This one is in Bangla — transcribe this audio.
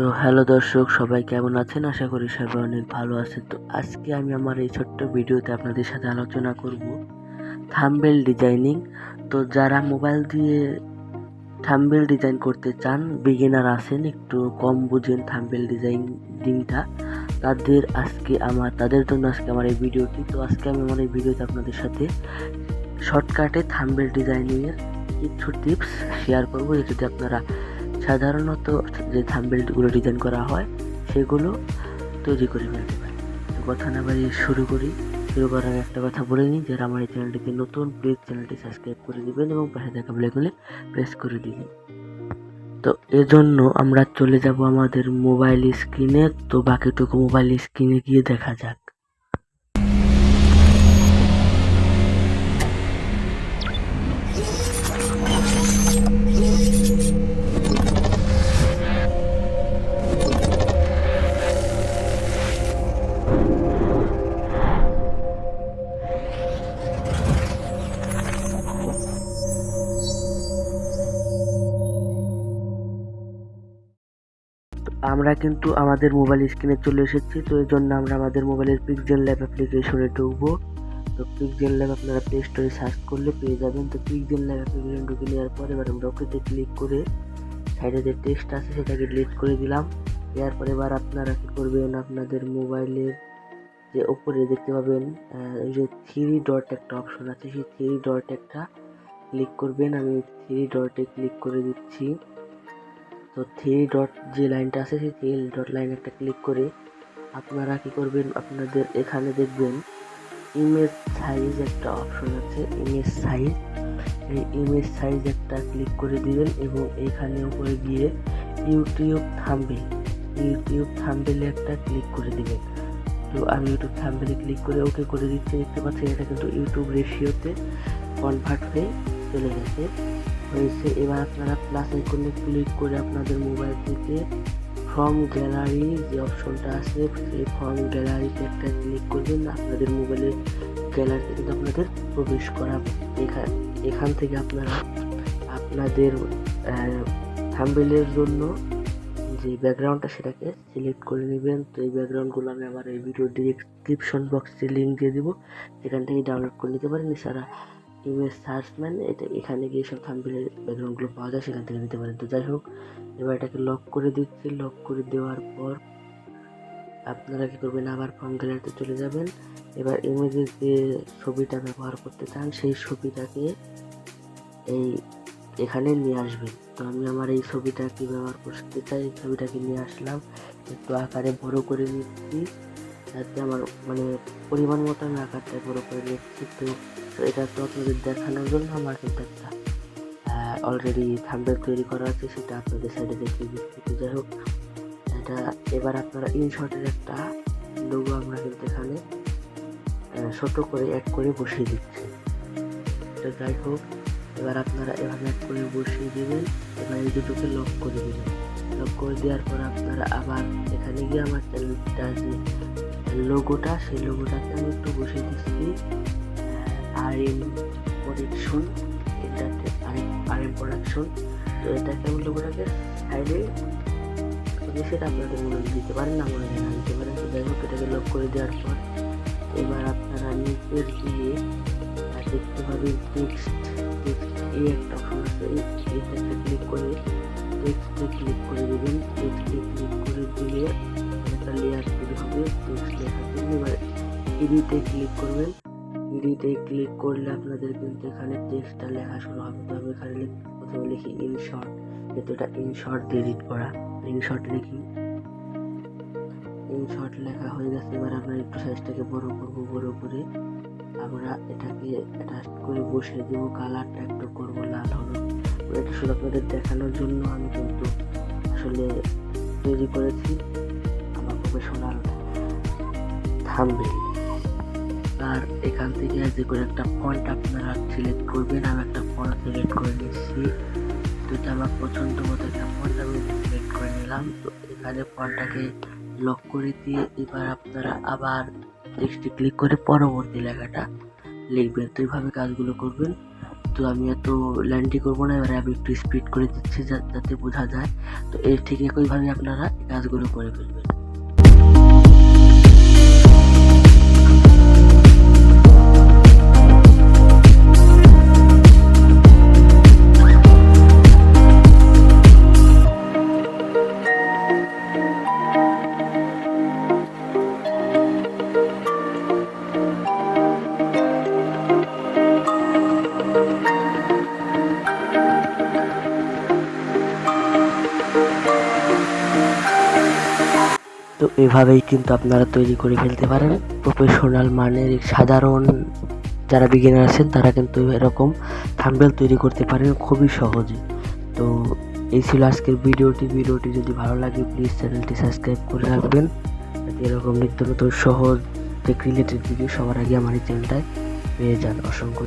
তো হ্যালো দর্শক, সবাই কেমন আছেন? আশা করি সবাই অনেক ভালো আছেন। তো আজকে আমি আমার এই ছোট্ট ভিডিওতে আপনাদের সাথে আলোচনা করব থাম্বেল ডিজাইনিং। তো যারা মোবাইল দিয়ে থাম্বেল ডিজাইন করতে চান, বিগিনার আছেন, একটু কম বুঝেন থাম্বেল ডিজাইনিংটা। তাদের আজকে আমার, তাদের জন্য আজকে আমার এই ভিডিওটি। তো আজকে আমি আমার এই ভিডিওতে আপনাদের সাথে শর্টকাটে থাম্বেল ডিজাইনিংয়ের কিছু টিপস শেয়ার করব। যদি আপনারা সাধারণত যে থাম্বেলগুলো ডিজাইন করা হয়, সেগুলো তৈরি করে ফেলতে পারে। তো কথা না বাড়িয়ে শুরু করি। শুরু করার একটা কথা বলে নিই, যারা আমার এই চ্যানেলটিতে নতুন প্লিজ চ্যানেলটি সাবস্ক্রাইব করে দিবেন এবং পাশে থাকা বেলগুলি প্রেস করে দিবেন। তো এজন্য আমরা চলে যাব আমাদের মোবাইল স্ক্রিনে তো বাকিটুকু মোবাইল স্ক্রিনে গিয়ে দেখা যাক। আমরা কিন্তু আমাদের মোবাইল স্ক্রিনে চলে এসেছি, তো এই জন্য আমরা আমাদের মোবাইলের পিকজেল ল্যাব অ্যাপ্লিকেশনে ঢুকবো। তো পিকজেল ল্যাব আপনারা প্লে স্টোরে সার্চ করলে পেয়ে যাবেন। তো পিকজেল ল্যাব অ্যাপ্লিকেশন ঢুকে নেওয়ার পর এবার আমরা ওকেতে ক্লিক করে সাইডে যে টেক্সট আছে সেটাকে ডিলিট করে দিলাম। দেওয়ার পর এবার আপনারা কী করবেন? আপনাদের মোবাইলের যে ওপরে দেখতে পাবেন যে থ্রি ডট একটা অপশন আছে। সেই থ্রি ডট একটা ক্লিক করবেন। আমি থ্রি ডটে ক্লিক করে দিচ্ছি। তো থ্রি ডট যে লাইনটা আছে, সেই থ্রি ডট লাইন একটা ক্লিক করে আপনারা কি করবেন? আপনাদের এখানে দেখবেন ইমেজ সাইজ একটা অপশন আছে। ইমেজ সাইজ এই ইমেজ সাইজ একটা ক্লিক করে দিবেন এবং এখানে উপরে গিয়ে ইউটিউব থাম্বেল ইউটিউব থাম্বেলে একটা ক্লিক করে দিবেন। তো আমি ইউটিউব থাম্বেলে ক্লিক করে ওকে করে দিচ্ছি। দেখতে পাচ্ছেন, এটা কিন্তু ইউটিউব রেশিওতে কনভার্ট হয়ে চলে গেছে। হয়েছে। এবার আপনারা প্লাস আইকনে ক্লিক করে আপনাদের মোবাইল থেকে ফর্ম গ্যালারি যে অপশনটা আছে, সেই ফর্ম গ্যালারিতে একটা ক্লিক করবেন। আপনাদের মোবাইলের গ্যালারিতে কিন্তু আপনাদের প্রবেশ করা এখান এখান থেকে আপনারা আপনাদের থাম্বেলের জন্য যে ব্যাকগ্রাউন্ডটা সেটাকে সিলেক্ট করে নেবেন। তো এই ব্যাকগ্রাউন্ডগুলো আমি আমার এই ভিডিও ডিসক্রিপশন বক্সে লিঙ্ক দিয়ে দিব। সেখান থেকে ডাউনলোড করে নিতে পারেন। এছাড়া ইমেজ সার্চম্যান এটা এখানে গিয়ে সব থাম্বেলের ব্যাকগ্রাউন্ডগুলো পাওয়া যায়, সেখান থেকে নিতে পারেন। তো যাই হোক, এবার এটাকে লক করে দিচ্ছি। লক করে দেওয়ার পর আপনারা কী করবেন? আবার ফর্ম গ্যালারিতে চলে যাবেন। এবার ইমেজের যে ছবিটা ব্যবহার করতে চান, সেই ছবিটাকে এই এখানে নিয়ে আসবেন। তো আমি আমার এই ছবিটাকে ব্যবহার করতে চাই? এই ছবিটাকে নিয়ে আসলাম। একটু আকারে বড় করে নিচ্ছি। যাতে আমার মানে পরিমাণ মতো আমি আকারটা বড় করে নিচ্ছি। তো এটা তো আপনাদের দেখানোর জন্য আমার কিন্তু একটা অলরেডি থাম্বেল তৈরি করা আছে, সেটা আপনাদের সাইডে দেখিয়ে দিচ্ছি। তো যাই হোক, এটা এবার আপনারা ইনশর্টের একটা লোগো আমরা কিন্তু এখানে ছোট করে এক করে বসিয়ে দিচ্ছি। তো যাই হোক, এবার আপনারা এভাবে এক করে বসিয়ে দেবেন, এবার এই দুটোকে লক করে দেবেন। লক করে দেওয়ার পর আপনারা আবার এখানে গিয়ে আমার চ্যানেলটা যে লোগোটা, সেই লোগোটাকে আমি একটু বসে দিচ্ছি। আর এম প্রোডাকশন এটাতে আর এম প্রোডাকশন তো এটাকে আমি লোগোটাকে সাইডে সেটা আপনাদের মনে দিতে পারেন, না মনে না দিতে পারেন। তো যাই হোক এটাকে লক করে দেওয়ার পর, এবার আপনারা নিচের দিয়ে দেখতে পাবেন টেক্সট টেক্সট এই একটা অপশন আছে, এই এইটাতে ক্লিক করে এডিটে ক্লিক করবেন। এডিটে ক্লিক করলে আপনাদের কিন্তু এখানে টেক্সটটা লেখা শুরু হবে। তো আমি এখানে প্রথমে লিখি ইনশর্ট যেহেতু এটা ইনশর্ট এডিট করা। ইনশর্ট লিখি। ইনশর্ট লেখা হয়ে গেছে, এবার আমরা একটু সাইজটাকে বড় করব, বড় করে। আমরা এটাকে অ্যাটাচ করে বসিয়ে দেবো কালারটা একটু করব লাল হলুদ। এটা শুধু আপনাদের দেখানোর জন্য আমি কিন্তু আসলে তৈরি করেছি। আমার প্রফেশনাল থাম্বেল আর এখান থেকে যে করে একটা ফন্ট আপনারা সিলেক্ট করবেন, আমি একটা ফন্ট সিলেক্ট করে নিচ্ছি। তো এটা আমার পছন্দ মতো একটা ফন্ট আমি সিলেক্ট করে নিলাম। তো এখানে ফন্টটাকে লক করে দিয়ে এবার আপনারা আবার টেক্সটে ক্লিক করে পরবর্তী লেখাটা লিখবেন। তো এইভাবে কাজগুলো করবেন। তো আমি এত ল্যান্ডি করব না, এবারে আমি একটু স্পিড করে দিচ্ছি যাতে বোঝা যায়। তো এর ঠিক একইভাবে আপনারা কাজগুলো করে ফেলবেন। তো এভাবেই কিন্তু আপনারা তৈরি করে ফেলতে পারেন। প্রফেশনাল মানের সাধারণ যারা বিগিনার আছেন, তারা কিন্তু এরকম থাম্বেল তৈরি করতে পারেন খুবই সহজে। তো এই ছিল আজকের ভিডিওটি। ভিডিওটি যদি ভালো লাগে প্লিজ চ্যানেলটি সাবস্ক্রাইব করে রাখবেন। এরকম নিত্য নতুন সহজ টেক রিলেটেড ভিডিও সবার আগে আমার এই চ্যানেলটায় পেয়ে যান। অসংখ্য